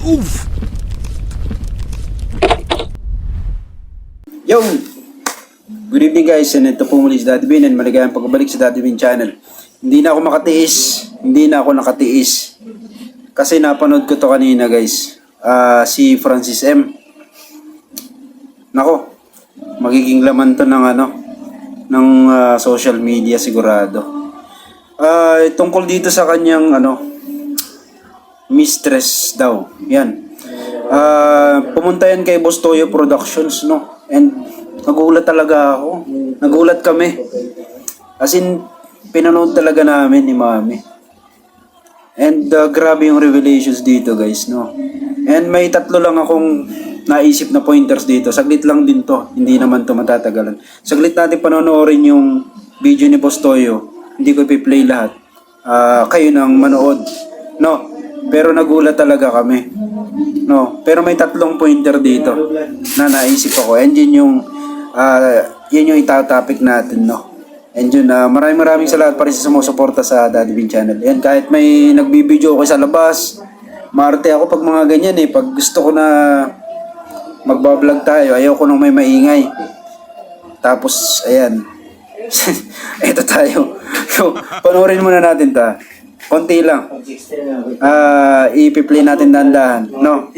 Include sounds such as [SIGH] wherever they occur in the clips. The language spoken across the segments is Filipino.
Oof! Yo! Good evening guys, and ito po muli si Daddy Bin and maligayang pagbabalik sa Daddy Bin channel. Hindi na ako makatiis, hindi na ako nakatiis. Kasi napanood ko to kanina guys, Ah, si Francis M. Nako, magiging laman to ng ano, ng ah, social media sigurado. Ah, tungkol dito sa kanyang ano, mistress daw. Yan. Ah, pumunta yan kay Bostoyo Productions, no? And nagulat talaga ako. Nagulat kami. As in, pinanood talaga namin ni Mami. And uh, grabe yung revelations dito, guys, no? And may tatlo lang akong naisip na pointers dito. Saglit lang din to. Hindi naman to matatagalan. Saglit natin panonoorin yung video ni Bostoyo. Hindi ko ipi-play lahat. Ah, kayo nang manood. No, pero nagulat talaga kami. No, pero may tatlong pointer dito na naisip ako. And yun yung ah, yun yung itatopic natin, no. And yun, ah, maraming maraming salamat pa rin sa sumusuporta sa Daddy Bean Channel. Yan, kahit may nagbibideo ako sa labas, maarte ako pag mga ganyan eh. Pag gusto ko na magbablog tayo, ayaw ko nung may maingay. Tapos, ayan. [LAUGHS] Ito tayo. [LAUGHS] So, panoorin muna natin ta. Konti lang. Ah, ipi-play natin dahan-dahan. No?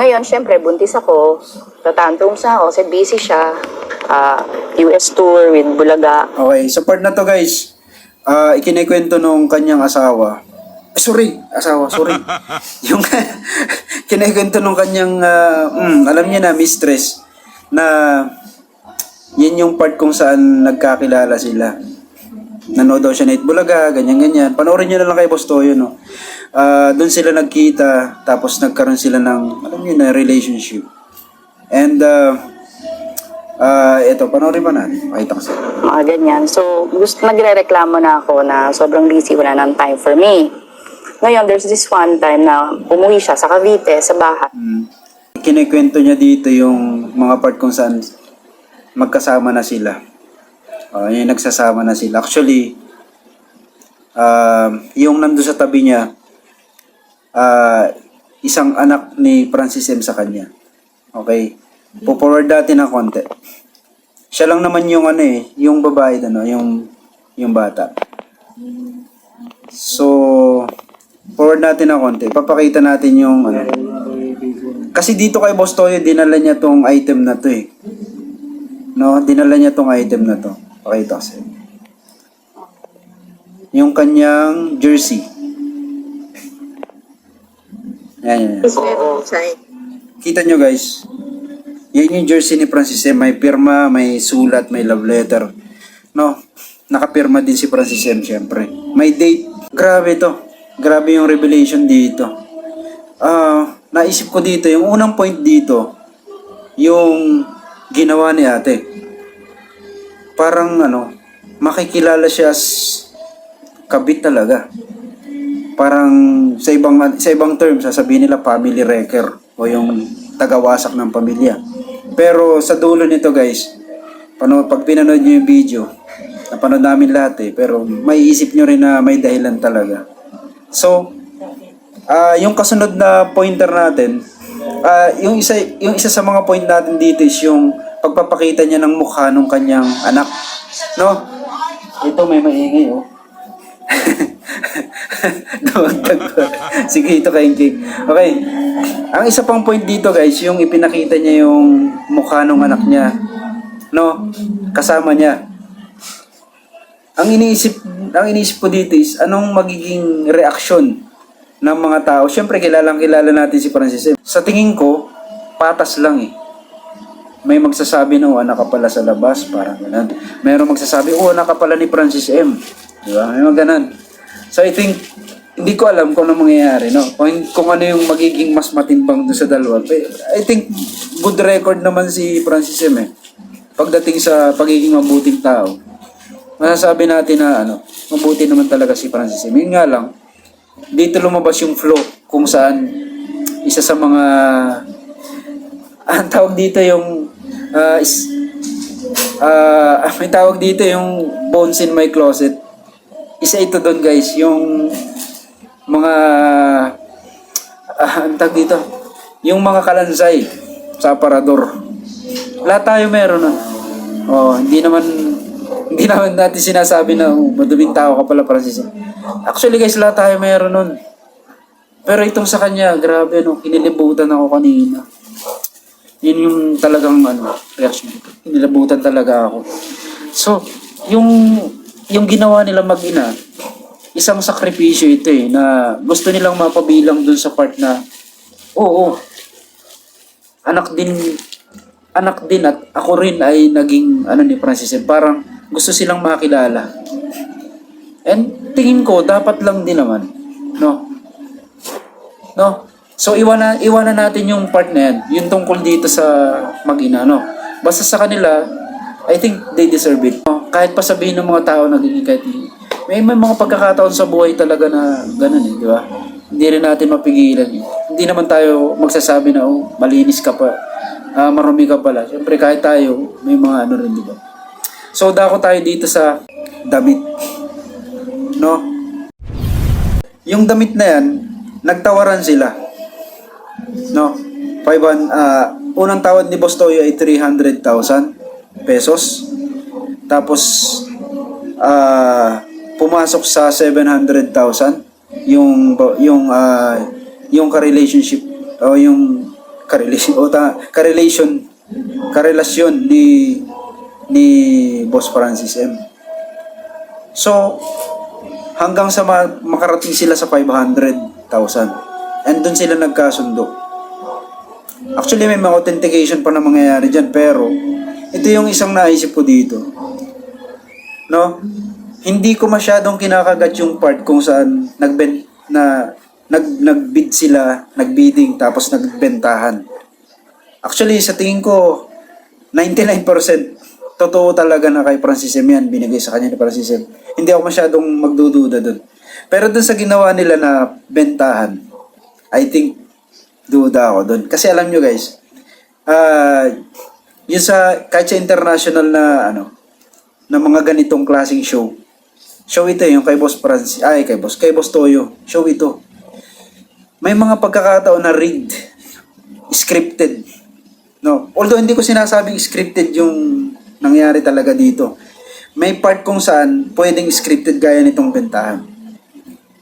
Ngayon, syempre, buntis ako. Tatantrums na ako kasi busy siya. Ah, US tour with Bulaga. Okay, sa part na to guys, ah ikinikwento nung kanyang asawa. Eh, sorry, asawa, sorry. [LAUGHS] yung [LAUGHS] kinikwento nung kanyang, ah, mm, alam niya na, mistress, na yan yung part kung saan nagkakilala sila. Nanood daw siya na Bulaga, ganyan-ganyan. Panoorin niyo na lang kay Boss Toyo, no? Ah, doon sila nagkita, tapos nagkaroon sila ng, alam niyo na, relationship. And, uh, ah, ito, panoorin ba natin? Pakita ko sa Mga ganyan. So, gusto, nagre-reklamo na ako na sobrang busy, wala nang time for me. Ngayon, there's this one time na umuwi siya sa Cavite, sa bahay. Mm. Kinikwento niya dito yung mga part kung saan magkasama na sila. Uh, yung nagsasama na sila. Actually, um, yung nando sa tabi niya, ah, isang anak ni Francis M. sa kanya. Okay? Po-forward natin ng konti. Siya lang naman yung ano eh, yung babae ano, yung yung bata. So, forward natin ng konti. Papakita natin yung ano. Kasi dito kay Boss Toyo, dinala niya tong item na to eh. No, dinala niya tong item na to. Pakita ko sa'yo. Yung kanyang jersey. Yan, yan, yan. Kita nyo guys, yan yung jersey ni Francis M. May pirma, may sulat, may love letter. No, nakapirma din si Francis M. syempre. May date. Grabe to. Grabe yung revelation dito. Ah, naisip ko dito, yung unang point dito, yung ginawa ni ate. Parang ano, makikilala siya as kabit talaga parang sa ibang sa ibang term sasabihin nila family wrecker o yung tagawasak ng pamilya. Pero sa dulo nito guys, pano, pag pinanood nyo yung video, napanood namin lahat eh, pero may isip nyo rin na may dahilan talaga. So, ah yung kasunod na pointer natin, ah yung isa yung isa sa mga point natin dito is yung pagpapakita niya ng mukha ng kanyang anak. No? Ito may maingay oh. [LAUGHS] Sige, ito kay Jake. Okay. Ang isa pang point dito guys, yung ipinakita niya yung mukha ng anak niya. No? Kasama niya. Ang iniisip, ang iniisip ko dito is, anong magiging reaksyon ng mga tao? Siyempre, kilalang kilala natin si Francis. Sa tingin ko, patas lang eh. May magsasabi na, oh, anak ka pala sa labas, parang ganun. Mayroong magsasabi, oh, anak ka pala ni Francis M. Di ba? May ganun. So, I think, hindi ko alam kung ano mangyayari, no? Kung, kung ano yung magiging mas matimbang doon sa dalawa. I think, good record naman si Francis M. Eh. Pagdating sa pagiging mabuting tao. Masasabi natin na, ano, mabuti naman talaga si Francis M. Yun nga lang, dito lumabas yung flow kung saan isa sa mga [LAUGHS] ang tawag dito yung ah, is, ah, [LAUGHS] may tawag dito yung bones in my closet. Isa ito doon guys, yung mga ah, ang tag dito, yung mga kalansay sa aparador. Lahat tayo meron nun. Oh, hindi naman [LAUGHS] hindi naman natin sinasabi na oh, maduming tao ka pala Francis. Actually guys, lahat tayo meron nun. Pero itong sa kanya, grabe no, kinilibutan ako kanina. Yun yung talagang ano, reaction ko. Kinilabutan talaga ako. So, yung yung ginawa nila mag-ina, isang sakripisyo ito eh, na gusto nilang mapabilang dun sa part na, oo, anak din, anak din at ako rin ay naging, ano ni Francis, eh, parang gusto silang makilala. And tingin ko, dapat lang din naman, no? No? So, iwanan, iwanan natin yung part na yan, yung tungkol dito sa mag-ina, no? Basta sa kanila, I think they deserve it. Kahit pa sabihin ng mga tao naging kahit may, may mga pagkakataon sa buhay talaga na ganun eh, di ba? Hindi rin natin mapigilan. Hindi naman tayo magsasabi na, oh, malinis ka pa, ah, marumi ka pala. Siyempre, kahit tayo, may mga ano rin, di ba? So, dako tayo dito sa damit. No? Yung damit na yan, nagtawaran sila. No? 500, ah, unang tawad ni Boss Toyo ay 300,000 pesos. Tapos, ah, pumasok sa 700,000 yung yung ah, yung ka-relationship o yung ka-relation o ta, ka-relation ka-relasyon ni ni Boss Francis M. So, hanggang sa ma- makarating sila sa 500,000. And doon sila nagkasundo. Actually, may mga authentication pa na mangyayari dyan, pero ito yung isang naisip ko dito. No? Hindi ko masyadong kinakagat yung part kung saan nagben na nag nagbid sila, nagbidding tapos nagbentahan. Actually, sa tingin ko 99% totoo talaga na kay Francis M yan, binigay sa kanya ni Francis M. Hindi ako masyadong magdududa doon. Pero doon sa ginawa nila na bentahan, I think duda ako doon. Kasi alam nyo guys, ah yun sa, kahit sa international na, ano, na mga ganitong klaseng show, show ito yung kay Boss Francis, ay kay Boss, kay Boss Toyo, show ito. May mga pagkakataon na rigged, scripted. No, although hindi ko sinasabing scripted yung nangyari talaga dito. May part kung saan pwedeng scripted gaya nitong bentahan.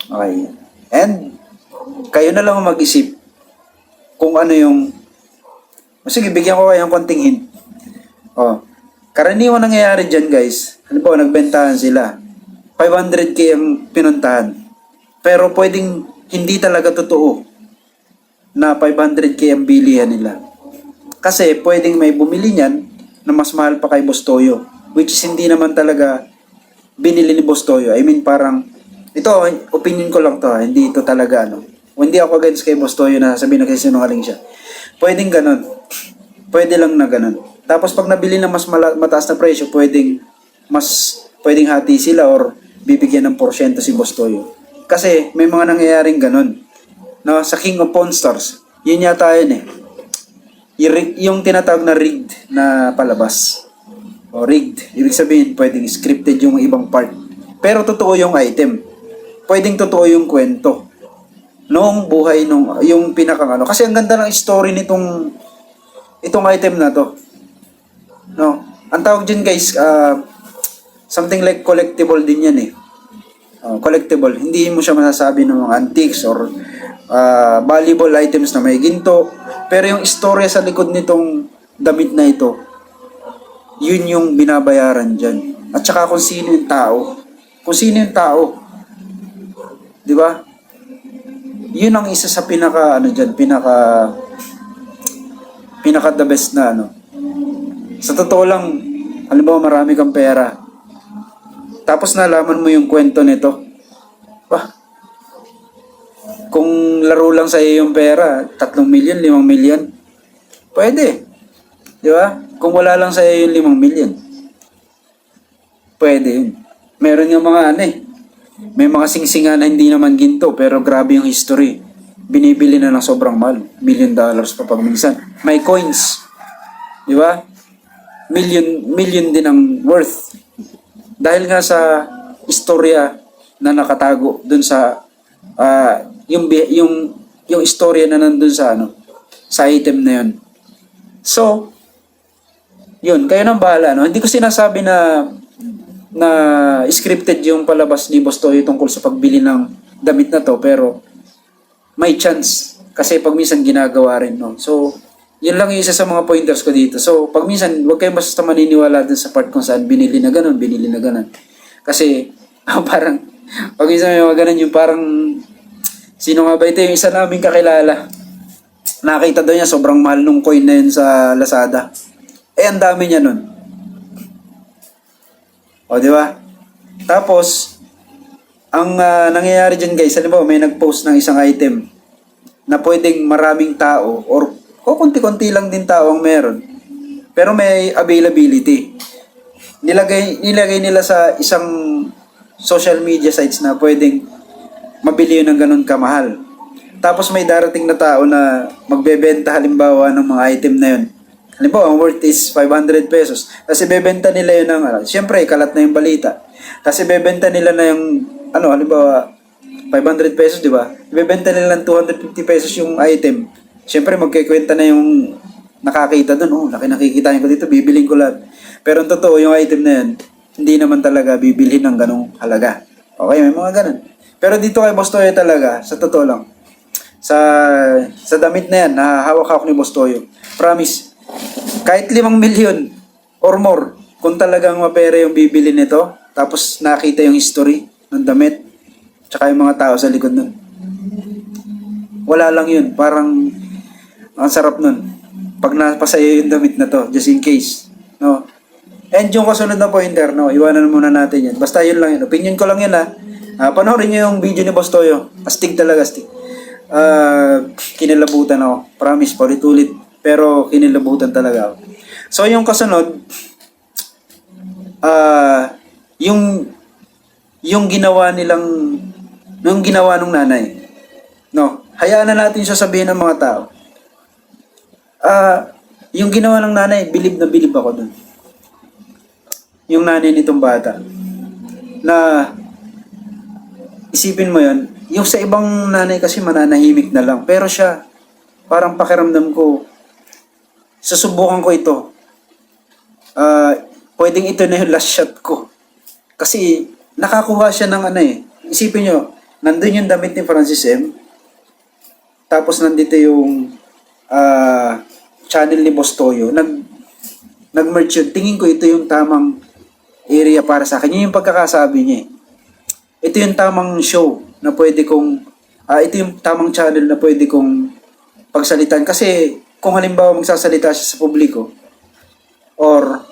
Okay. And kayo na lang ang mag-isip kung ano yung Sige, bigyan ko kayo ng konting hint. Oh. Karaniwan nangyayari dyan, guys. Ano po, nagbentahan sila. 500k ang pinuntahan. Pero pwedeng hindi talaga totoo na 500k ang bilihan nila. Kasi pwedeng may bumili niyan na mas mahal pa kay Boss Toyo. Which is hindi naman talaga binili ni Boss Toyo. I mean parang, ito, opinion ko lang to ha. Hindi ito talaga ano. Hindi ako against kay Boss Toyo na sabihin na kasi sinungaling siya. Pwedeng ganun. Pwede lang na ganun. Tapos pag nabili na mas mala- mataas na presyo, pwedeng mas pwedeng hati sila or bibigyan ng porsyento si Boss Toyo. Kasi may mga nangyayaring ganun. No, sa King of Pawn yun yata yun eh. Yung tinatawag na rigged na palabas. O rigged. Ibig sabihin, pwedeng scripted yung ibang part. Pero totoo yung item. Pwedeng totoo yung kwento. Noong buhay nung yung pinakang ano. Kasi ang ganda ng story nitong itong item na to. No. Ang tawag dyan guys, ah, something like collectible din yan eh. Oh, collectible. Hindi mo siya masasabi ng mga antiques or ah, valuable items na may ginto. Pero yung istorya sa likod nitong damit na ito, yun yung binabayaran dyan. At saka kung sino yung tao. Kung sino yung tao. Di ba? Yun ang isa sa pinaka, ano dyan, pinaka, pinaka the best na, ano. Sa totoo lang, halimbawa marami kang pera. Tapos nalaman mo yung kwento nito. Wah, kung laro lang sa iyo yung pera, 3 million, 5 million, pwede. Di ba? Kung wala lang sa iyo yung 5 million, pwede yun. Meron yung mga ano eh, may mga singsingan na hindi naman ginto, pero grabe yung history. Binibili na ng sobrang mahal. Million dollars pa pag minsan. May coins. Di ba? Million, million din ang worth. Dahil nga sa istorya na nakatago dun sa ah, yung yung yung istorya na nandun sa ano, sa item na yun. So, yun, kayo nang bahala, no? Hindi ko sinasabi na na scripted yung palabas ni Boss Toyo tungkol sa pagbili ng damit na to, pero may chance. Kasi pag minsan ginagawa rin, no? So, yun lang yung isa sa mga pointers ko dito. So, pag minsan, huwag kayong basta maniniwala dun sa part kung saan binili na ganun, binili na ganun. Kasi, [LAUGHS] parang, pag minsan may mga ganun, yung parang, sino nga ba ito yung isa naming kakilala? Nakita daw niya, sobrang mahal nung coin na yun sa Lazada. Eh, ang dami niya nun. O, di ba? Tapos, ang ah, nangyayari dyan guys, halimbawa may nag-post ng isang item na pwedeng maraming tao or o konti-konti lang din tao ang meron. Pero may availability. Nilagay, nilagay nila sa isang social media sites na pwedeng mabili yun ng ganun kamahal. Tapos may darating na tao na magbebenta halimbawa ng mga item na yun. Halimbawa, ang worth is 500 pesos. Kasi bebenta nila yun ng, ano, siyempre, kalat na yung balita. Kasi bebenta nila na yung, ano, halimbawa, 500 pesos, di ba? Bebenta nila ng 250 pesos yung item. Siyempre, magkikwenta na yung nakakita dun. Oh, laki nakikita ko dito, bibiling ko lahat. Pero ang totoo, yung item na yan, hindi naman talaga bibilhin ng ganong halaga. Okay, may mga ganun. Pero dito kay Boss Toyo talaga, sa totoo lang, sa sa damit na yan, nahahawak-hawak ni Boss Toyo. Promise, kahit limang milyon or more, kung talagang mapera yung bibili nito, tapos nakita yung history ng damit, tsaka yung mga tao sa likod nun. Wala lang yun, parang ang sarap nun. Pag napasaya yung damit na to, just in case. No? And yung kasunod na pointer, no, iwanan muna natin yan. Basta yun lang yun. Opinion ko lang yun ha. Ah, panoorin nyo yung video ni Boss Toyo. Astig talaga, astig. Ah, kinilabutan ako. Promise, paulit-ulit. Pero kinilabutan talaga ako. So yung kasunod, ah, yung yung ginawa nilang yung ginawa ng nanay. No, hayaan na natin siya sabihin ng mga tao. Ah, yung ginawa ng nanay, bilib na bilib ako dun. Yung nanay nitong bata. Na isipin mo yon yung sa ibang nanay kasi mananahimik na lang. Pero siya, parang pakiramdam ko, susubukan ko ito. Ah, pwedeng ito na yung last shot ko. Kasi nakakuha siya ng ano eh. Isipin nyo, nandun yung damit ni Francis M. Tapos nandito yung ah, channel ni Boss Toyo. Nag, nag-merge yun. Tingin ko ito yung tamang area para sa akin. Yun yung pagkakasabi niya eh. Ito yung tamang show na pwede kong, ah ito yung tamang channel na pwede kong pagsalitan. Kasi kung halimbawa magsasalita siya sa publiko, or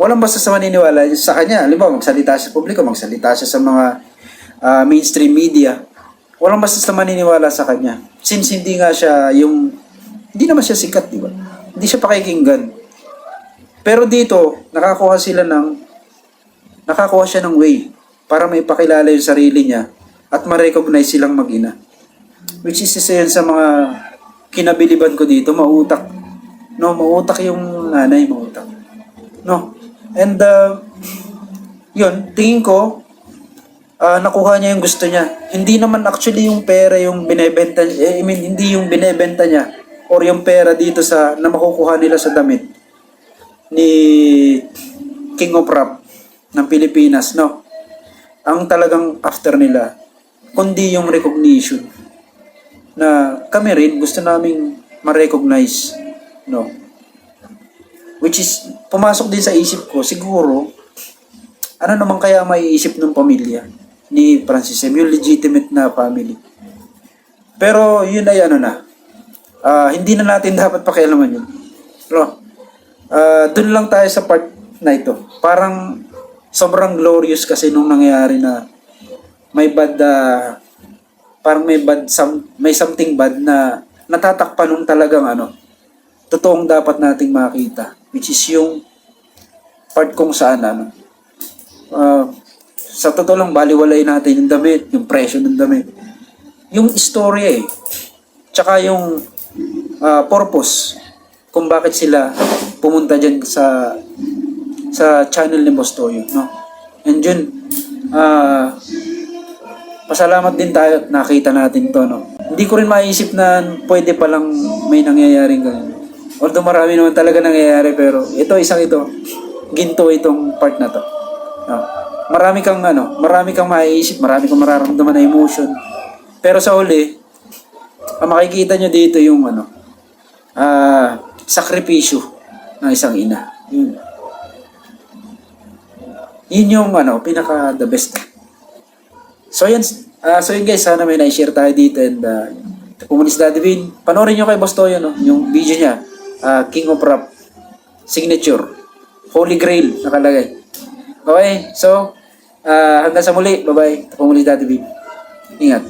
walang basta sa maniniwala sa kanya. Halimbawa, magsalita siya sa publiko, magsalita siya sa mga ah, mainstream media. Walang basta sa maniniwala sa kanya. Since hindi nga siya yung, hindi naman siya sikat, di ba? Hindi siya pakikinggan. Pero dito, nakakuha sila ng, nakakuha siya ng way para may pakilala yung sarili niya at ma-recognize silang mag-ina. Which is isa yun sa mga kinabiliban ko dito, mautak. No, mautak yung nanay, mautak. No. And uh, yun, tingin ko ah, nakuha niya yung gusto niya. Hindi naman actually yung pera yung binebenta eh, I mean hindi yung binebenta niya or yung pera dito sa na makukuha nila sa damit ni King of Rap ng Pilipinas, no. Ang talagang after nila kundi yung recognition na kami rin gusto naming ma-recognize, no which is pumasok din sa isip ko siguro ano naman kaya maiisip ng pamilya ni Francis M, yung legitimate na family. Pero yun ay ano na, ah, hindi na natin [LAUGHS] dapat pakialaman yun. Pero, ah, dun lang tayo sa part na ito. Parang sobrang glorious kasi nung nangyayari na may bad, ah, parang may bad, some, may something bad na natatakpan nung talagang ano, totoong dapat nating makita. Which is yung part kung saan ano, ah, sa totoo lang, baliwalay natin yung damit, yung presyo ng damit. Yung story eh. Tsaka yung ah, purpose kung bakit sila pumunta dyan sa sa channel ni Boss Toyo, no? And yun, ah, pasalamat din tayo at nakita natin to, no? hindi ko rin maisip na pwede palang may nangyayaring ganun. Although marami naman talaga nangyayari pero ito isang ito ginto itong part na to. No? Marami kang ano, marami kang maiisip, marami kang mararamdaman na emotion. Pero sa huli, ang makikita nyo dito yung ano, ah, sakripisyo ng isang ina. Yun. Yun yung ano, pinaka the best. So yan, ah, so yun guys, sana may na-share tayo dito and uh, pumunta si Daddy Vin. Panoorin nyo kay Boss Toyo, no? yung video niya, ah, King of Rap, Signature, Holy Grail, nakalagay. Okay, so, ah, hanggang sa muli, bye-bye. Pumuli si Daddy Vin. Ingat.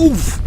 Oof!